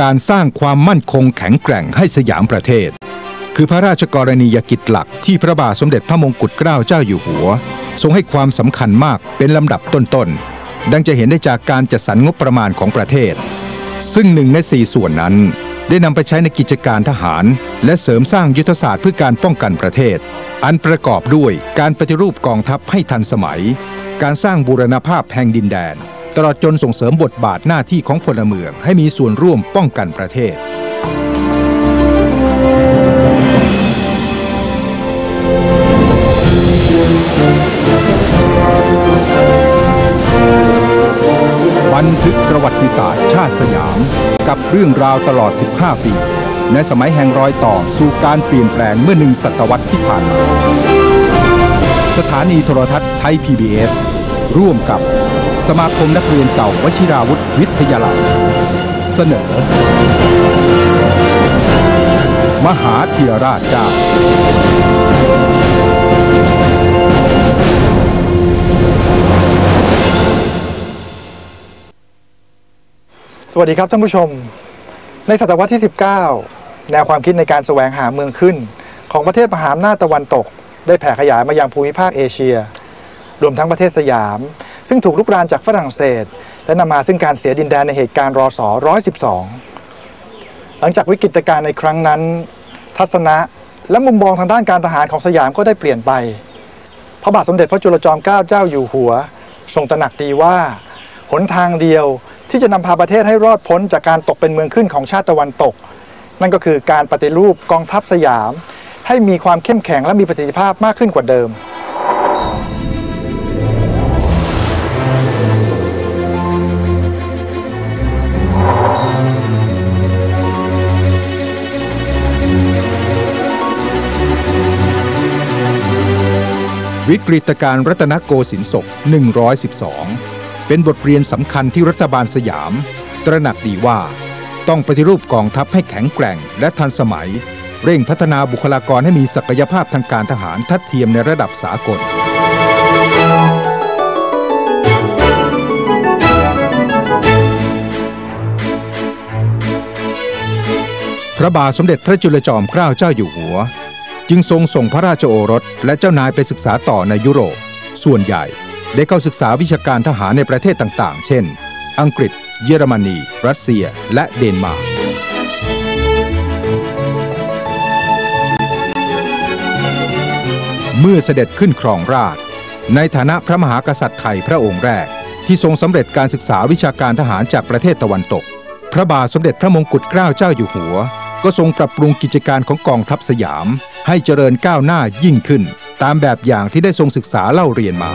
การสร้างความมั่นคงแข็งแกร่งให้สยามประเทศ คือพระราชกรณียกิจหลักที่พระบาทสมเด็จพระมงกุฎเกล้าเจ้าอยู่หัว ทรงให้ความสำคัญมากเป็นลำดับต้นๆ ดังจะเห็นได้จากการจัดสรรงบประมาณของประเทศ ซึ่งหนึ่งในสี่ส่วนนั้นได้นำไปใช้ในกิจการทหาร และเสริมสร้างยุทธศาสตร์เพื่อการป้องกันประเทศ อันประกอบด้วยการปฏิรูปกองทัพให้ทันสมัย การสร้างบูรณภาพแห่งดินแดน ตลอดจนส่งเสริมบทบาทหน้าที่ของพลเมืองให้มีส่วนร่วมป้องกันประเทศ บันทึกประวัติศาสตร์ชาติสยาม กับเรื่องราวตลอด 15 ปี ในสมัยแห่งรอยต่อสู่การเปลี่ยนแปลงเมื่อหนึ่งศตวรรษที่ผ่านมา สถานีโทรทัศน์ไทย PBS ร่วมกับ สมาคมนักเรียนเก่าวชิราวุธวิทยาลัย เสนอ มหาเทียราชเจ้า สวัสดีครับท่านผู้ชม ในศตวรรษที่ 19 แนวความคิดในการแสวงหาเมืองขึ้น ของประเทศมหาอำนาจตะวันตก ได้แผ่ขยายมายังภูมิภาคเอเชีย รวมทั้งประเทศสยาม ซึ่งถูกลุกรานจากฝรั่งเศส และนำมาซึ่งการเสียดินแดนในเหตุการณ์รอสอ112 หลังจากวิกฤตการณ์ในครั้งนั้น ทัศนะและมุมมองทางด้านการทหารของสยามก็ได้เปลี่ยนไป พระบาทสมเด็จพระจุลจอมเกล้าเจ้าอยู่หัว ทรงตระหนักดีว่า หนทางเดียวที่จะนำพาประเทศให้รอดพ้นจากการตกเป็นเมืองขึ้นของชาติตะวันตก นั่นก็คือการปฏิรูปกองทัพสยาม ให้มีความเข้มแข็งและมีประสิทธิภาพมากขึ้นกว่าเดิม วิกฤตการณ์รัตนโกสินทร์ศก 112 เป็นบทเรียนสำคัญที่รัฐบาลสยาม ตระหนักดีว่า ต้องปฏิรูปกองทัพให้แข็งแกร่งและทันสมัย เร่งพัฒนาบุคลากรให้มีศักยภาพทางการทหารทัดเทียมในระดับสากล พระบาทสมเด็จพระจุลจอมเกล้าเจ้าอยู่หัว จึงทรงส่งพระราชโอรสและเจ้านายไปศึกษาต่อในยุโรป ส่วนใหญ่ได้เข้าศึกษาวิชาการทหารในประเทศต่างๆ เช่น อังกฤษ เยอรมนี รัสเซีย และเดนมาร์ก เมื่อเสด็จขึ้นครองราช ในฐานะพระมหากษัตริย์ไทยพระองค์แรก ที่ทรงสำเร็จการศึกษาวิชาการทหารจากประเทศตะวันตก พระบาทสมเด็จพระมงกุฎเกล้าเจ้าอยู่หัว ก็ทรงปรับปรุงกิจการของกองทัพสยาม ให้เจริญก้าวหน้ายิ่งขึ้น ตามแบบอย่างที่ได้ทรงศึกษาเล่าเรียนมา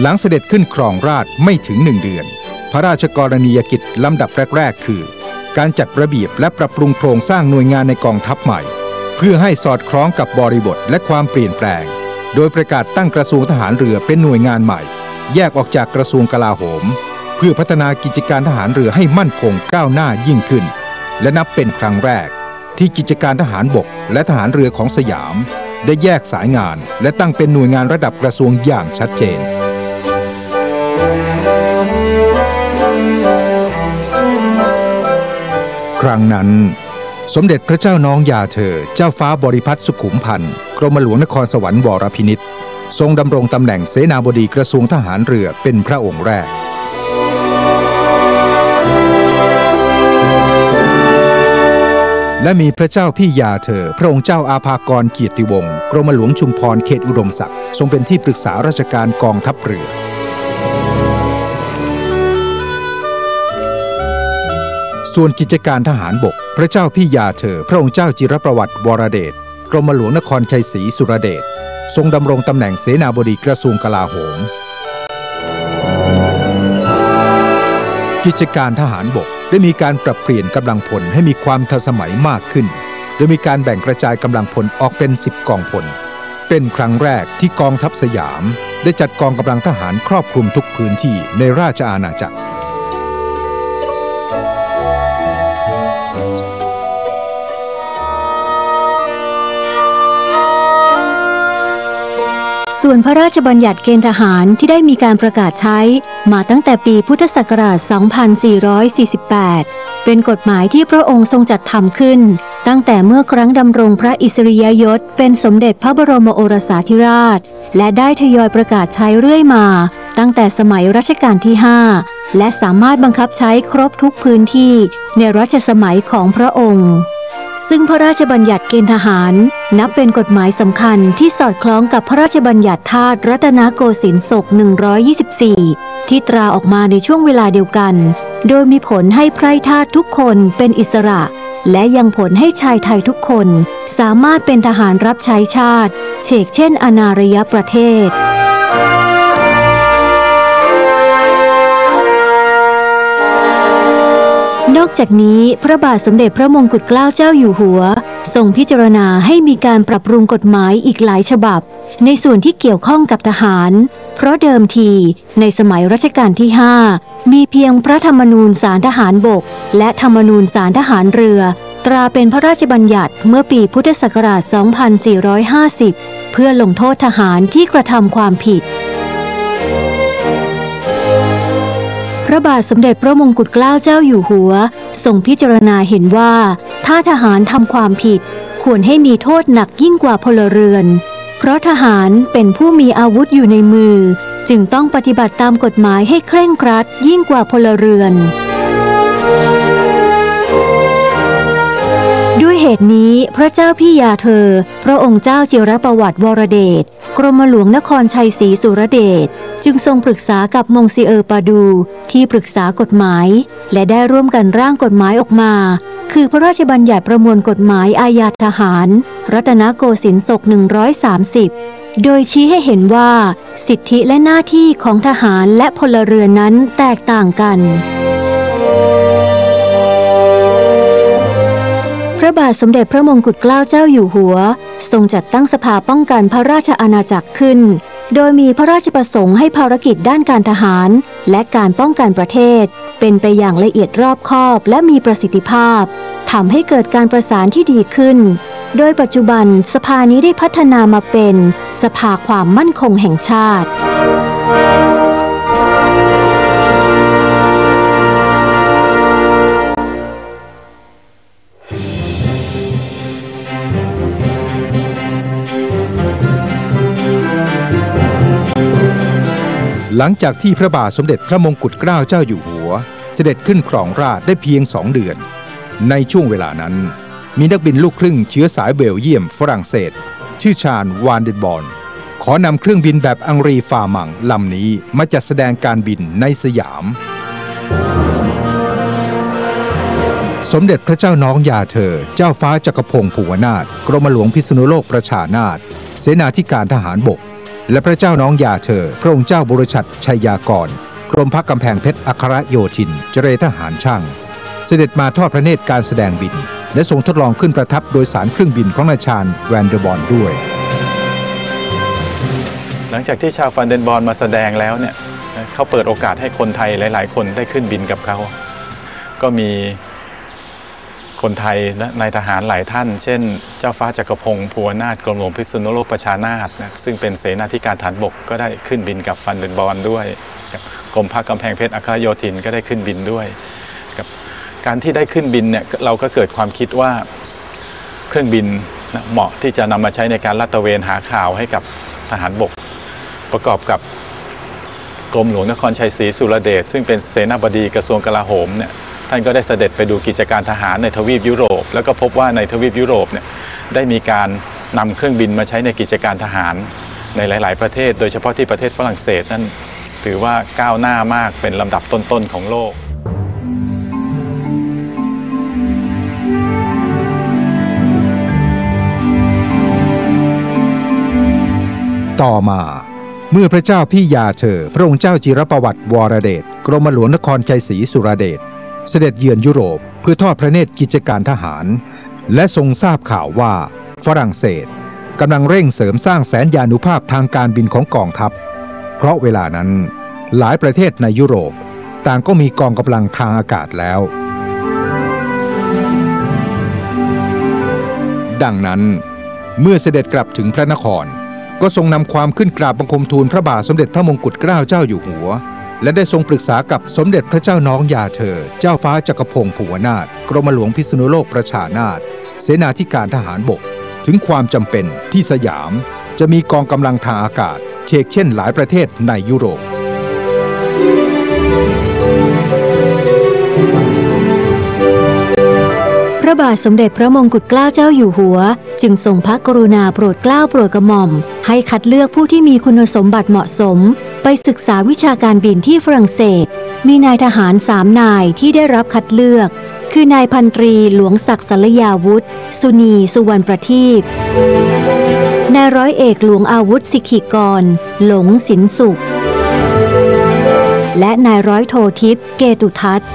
หลังเสด็จขึ้นครองราชไม่ถึงหนึ่งเดือน พระราชกรณียกิจลำดับแรก ๆ คือ การจัดระเบียบและปรับปรุงโครงสร้างหน่วยงานในกองทัพใหม่ เพื่อให้สอดคล้องกับบริบทและความเปลี่ยนแปลง โดยประกาศตั้งกระทรวงทหารเรือเป็นหน่วยงานใหม่ แยกออกจากกระทรวงกลาโหม เพื่อพัฒนากิจการทหารเรือให้มั่นคงก้าวหน้ายิ่งขึ้น และนับเป็นครั้งแรก ที่กิจการทหารบกและทหารเรือของสยาม ได้แยกสายงานและตั้งเป็นหน่วยงานระดับกระทรวงอย่างชัดเจนครั้งนั้น สมเด็จพระเจ้าน้องยาเธอ เจ้าฟ้าบริพัตรสุขุมพันธ์กรมหลวงนครสวรรค์วรพินิษ ทรงดำรงตำแหน่งเสนาบดีกระทรวงทหารเรือเป็นพระองค์แรก และมีพระเจ้าพี่ยาเธอ พระองค์เจ้าอาภากรเกียรติวงศ์กรมหลวงชุมพรเขตอุดมศักดิ์ทรงเป็นที่ปรึกษาราชการกองทัพเรือส่วนกิจการทหารบก พระเจ้าพี่ยาเธอ พระองค์เจ้าจิรประวัติวรเดช กรมหลวงนครชัยศรีสุรเดช ทรงดำรงตำแหน่งเสนาบดีกระทรวงกลาโหม กิจการทหารบกได้มีการปรับเปลี่ยนกำลังพลให้มีความทันสมัยมากขึ้น โดยมีการแบ่งกระจายกำลังพลออกเป็น 10 กองพล เป็นครั้งแรกที่กองทัพสยาม ได้จัดกองกำลังทหารครอบคลุมทุกพื้นที่ในราชอาณาจักร ส่วนพระราชบัญญัติเกณฑ์ทหารที่ได้มีการประกาศใช้ มาตั้งแต่ปีพุทธศักราช 2448 เป็นกฎหมายที่พระองค์ทรงจัดทำขึ้น ตั้งแต่เมื่อครั้งดำรงพระอิสริยยศ เป็นสมเด็จพระบรมโอรสาธิราช และได้ทยอยประกาศใช้เรื่อยมา ตั้งแต่สมัยรัชกาลที่ 5 และสามารถบังคับใช้ครบทุกพื้นที่ในรัชสมัยของพระองค์ ซึ่งพระราชบัญญัติเกณฑ์ทหาร นับเป็นกฎหมายสำคัญที่สอดคล้องกับพระราชบัญญัติทาสรัตนโกสินทร์ศก 124 ที่ตราออกมาในช่วงเวลาเดียวกัน โดยมีผลให้ไพร่ทาสทุกคนเป็นอิสระ และยังผลให้ชายไทยทุกคน สามารถเป็นทหารรับใช้ชาติเชกเช่นอนาระยะประเทศ นอกจากนี้พระบาทสมเด็จพระมงกุฎเกล้าเจ้าอยู่หัวทรงพิจารณาให้มีการปรับปรุงกฎหมายอีกหลายฉบับ ในส่วนที่เกี่ยวข้องกับทหาร เพราะเดิมทีในสมัยรัชกาลที่ 5 มีเพียงพระธรรมนูญสารทหารบก และธรรมนูญสารทหารเรือ ตราเป็นพระราชบัญญัติเมื่อปีพุทธศักราช 2450 เพื่อลงโทษทหารที่กระทำความผิด ระบาทสมเด็จพระมงกุฎเกล้าเจ้าอยู่หัวทรงพิจารณาเห็นว่า ถ้าทหารทำความผิด ควรให้มีโทษหนักยิ่งกว่าพลเรือน เพราะทหารเป็นผู้มีอาวุธอยู่ในมือ จึงต้องปฏิบัติตามกฎหมายให้เคร่งครัดยิ่งกว่าพลเรือน ด้วยเหตุนี้พระเจ้าพี่ยาเธอ พระองค์เจ้าจิรประวัติวรเดชกรมหลวงนครชัยศรีสุรเดชจึงทรงปรึกษากับมงซีเออร์ปาดูที่ปรึกษากฎหมาย และได้ร่วมกันร่างกฎหมายออกมา คือพระราชบัญญัติประมวลกฎหมายอาญาทหาร รัตนโกสินทร์ศก 130 โดยชี้ให้เห็นว่า สิทธิและหน้าที่ของทหารและพลเรือนนั้นแตกต่างกัน ระบาทสมเด็จพระมงกุฎเกล้าเจ้าอยู่หัว ทรงจัดตั้งสภาป้องกันพระราชอาณาจักรขึ้น โดยมีพระราชประสงค์ให้ภารกิจด้านการทหาร และการป้องกันประเทศ เป็นไปอย่างละเอียดรอบคอบและมีประสิทธิภาพทำให้เกิดการประสานที่ดีขึ้น โดยปัจจุบันสภานี้ได้พัฒนามาเป็น สภาความมั่นคงแห่งชาติ หลังจากที่พระบาทสมเด็จพระมงกุฎเกล้าเจ้าอยู่หัว เสด็จขึ้นครองราชได้เพียงสองเดือน ในช่วงเวลานั้น มีนักบินลูกครึ่งเชื้อสายเบลเยียมฝรั่งเศส ชื่อชาญวานเดนบอลขอนำเครื่องบินแบบอังรีฟามังลำนี้มาจัดแสดงการบินในสยาม สมเด็จพระเจ้าน้องยาเธอ เจ้าฟ้าจักรพงศ์ภูวนาถกรมหลวงพิษณุโลกประชานาถเสนาธิการทหารบก และพระเจ้าน้องยาเธอ พระองค์เจ้าบุรชัดชัยยากร กรมพักกำแพงเพชรอัครโยธิน เจรทหารช่าง เสด็จมาทอดพระเนตรการแสดงบิน และทรงทดลองขึ้นประทับโดยสารเครื่องบินของนายชาญแวนเดอร์บอลด้วย หลังจากที่ชาวฟันเดนบอลมาแสดงแล้วเนี่ยเขาเปิดโอกาสให้คนไทยหลาย ๆ คนได้ขึ้นบินกับเขา ก็มี คนไทยและนายทหารหลายท่าน เช่น เจ้าฟ้าจักรพงศ์ภูวนาถกรมหลวงพิษณุโลกประชานาถนะซึ่งเป็นเสนาธิการฐานบกก็ได้ขึ้นบินกับฟันเดนบอลด้วยกับกรมภาคกำแพงเพชรอัครโยธินก็ได้ขึ้นบินด้วยกับการที่ได้ขึ้นบินเนี่ยเราก็เกิดความคิดว่าเครื่องบินนะเหมาะที่จะนำมาใช้ในการลาดตระเวนหาข่าวให้กับทหารบก ประกอบกับกรมหลวงนครชัยศรีสุรเดชซึ่งเป็นเสนาบดีกระทรวงกลาโหมเนี่ย ท่านก็ได้เสด็จไปดูกิจการทหารในทวีปยุโรป แล้วก็พบว่าในทวีปยุโรปเนี่ยได้มีการนำเครื่องบินมาใช้ในกิจการทหารในหลาย ๆ ประเทศ โดยเฉพาะที่ประเทศฝรั่งเศสนั่นถือว่าก้าวหน้ามากเป็นลำดับต้น ๆ ของโลกต่อมา เมื่อพระเจ้าพี่ยาเธอ พระองค์เจ้าจิรประวัติวรเดชกรมหลวงนครชัยศรีสุรเดช เสด็จเยือนยุโรปเพื่อทอดพระเนตรกิจการทหาร และทรงทราบข่าวว่าฝรั่งเศสกำลังเร่งเสริมสร้างแสนยานุภาพทางการบินของกองทัพ เพราะเวลานั้นหลายประเทศในยุโรป ต่างก็มีกองกำลังทางอากาศแล้ว ดังนั้นเมื่อเสด็จกลับถึงพระนคร ก็ทรงนำความขึ้นกราบบังคมทูลพระบาทสมเด็จพระมงกุฎเกล้าเจ้าอยู่หัว และได้ทรงปรึกษากับสมเด็จพระเจ้าน้องยาเธอ เจ้าฟ้าจักรพงศ์ภูวนาถกรมหลวงพิษณุโลกประชานาถเสนาธิการทหารบก ถึงความจำเป็นที่สยาม จะมีกองกำลังทางอากาศเชกเช่นหลายประเทศในยุโรปพระบาทสมเด็จพระมงกุฎเกล้าเจ้าอยู่หัว จึงทรงพระกรุณาโปรดเกล้าโปรดกระหม่อม ให้คัดเลือกผู้ที่มีคุณสมบัติเหมาะสม ไปศึกษาวิชาการบินที่ฝรั่งเศส มีนายทหารสามนายที่ได้รับคัดเลือก คือนายพันตรีหลวงศักดิ์สรยาวุธสุนีสุวรรณประทีปนายร้อยเอกหลวงอาวุธสิขิกร หลงสินสุข และนายร้อยโททิพย์เกตุทัศน์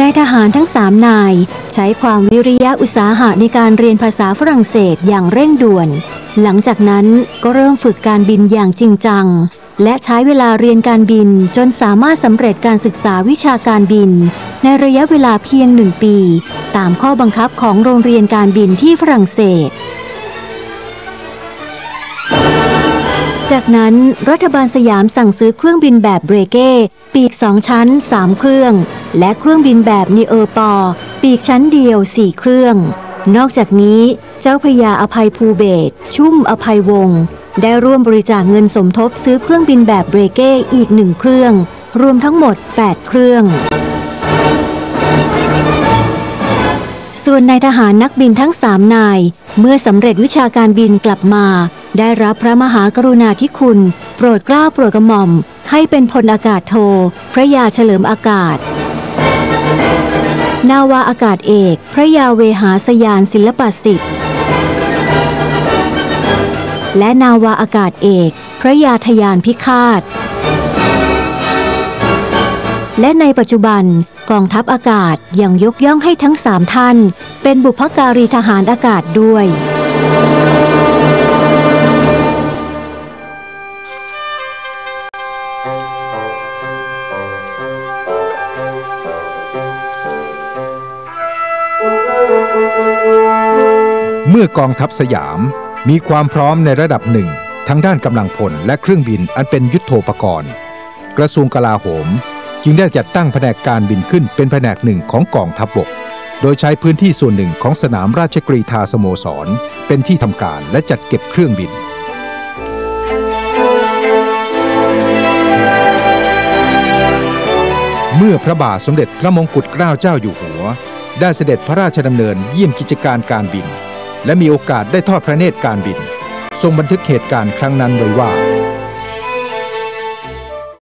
นายทหารทั้งสามนาย ใช้ความวิริยะอุตสาหะในการเรียนภาษาฝรั่งเศสอย่างเร่งด่วน หลังจากนั้นก็เริ่มฝึกการบินอย่างจริงจัง และใช้เวลาเรียนการบินจนสามารถสำเร็จการศึกษาวิชาการบิน ในระยะเวลาเพียงหนึ่งปี ตามข้อบังคับของโรงเรียนการบินที่ฝรั่งเศส จากนั้นรัฐบาลสยามสั่งซื้อเครื่องบินแบบเบรเก้ ปีกสองชั้น 3 เครื่อง และเครื่องบินแบบนีเออร์ปอ ปีกชั้นเดียว 4 เครื่อง นอกจากนี้เจ้าพระยาอภัยภูเบศชุ่มอภัยวงศ์ได้ร่วมบริจาคเงินสมทบซื้อเครื่องบินแบบเบรเก้อีกหนึ่งเครื่อง รวมทั้งหมด 8 เครื่อง ส่วนนายทหารนักบินทั้งสามนาย เมื่อสำเร็จวิชาการบินกลับมา ได้รับพระมหากรุณาธิคุณ โปรดเกล้าโปรดกระหม่อม ให้เป็นพลอากาศโท พระยาเฉลิมอากาศ นาวาอากาศเอก พระยาเวหาสยานศิลปสิทธิ์ และนาวาอากาศเอก พระยาทยานพิฆาตและในปัจจุบัน กองทัพอากาศยังยกย่องให้ทั้งสามท่าน เป็นบุพการีทหารอากาศด้วย เมื่อกองทัพสยามมีความพร้อมในระดับหนึ่งทั้งด้านกำลังพลและเครื่องบินอันเป็นยุทโธปกรณ์ กระทรวงกลาโหม จึงได้จัดตั้งแผนกการบินขึ้นเป็นแผนกหนึ่งของกองทัพบก โดยใช้พื้นที่ส่วนหนึ่งของสนามราชกรีธาสโมสร เป็นที่ทำการและจัดเก็บเครื่องบินเมื่อพระบาทสมเด็จพระมงกุฎเกล้าเจ้าอยู่หัว ได้เสด็จพระราชดำเนินเยี่ยมกิจการการบิน และมีโอกาสได้ทอดพระเนตรการบิน ทรงบันทึกเหตุการณ์ครั้งนั้นไว้ว่า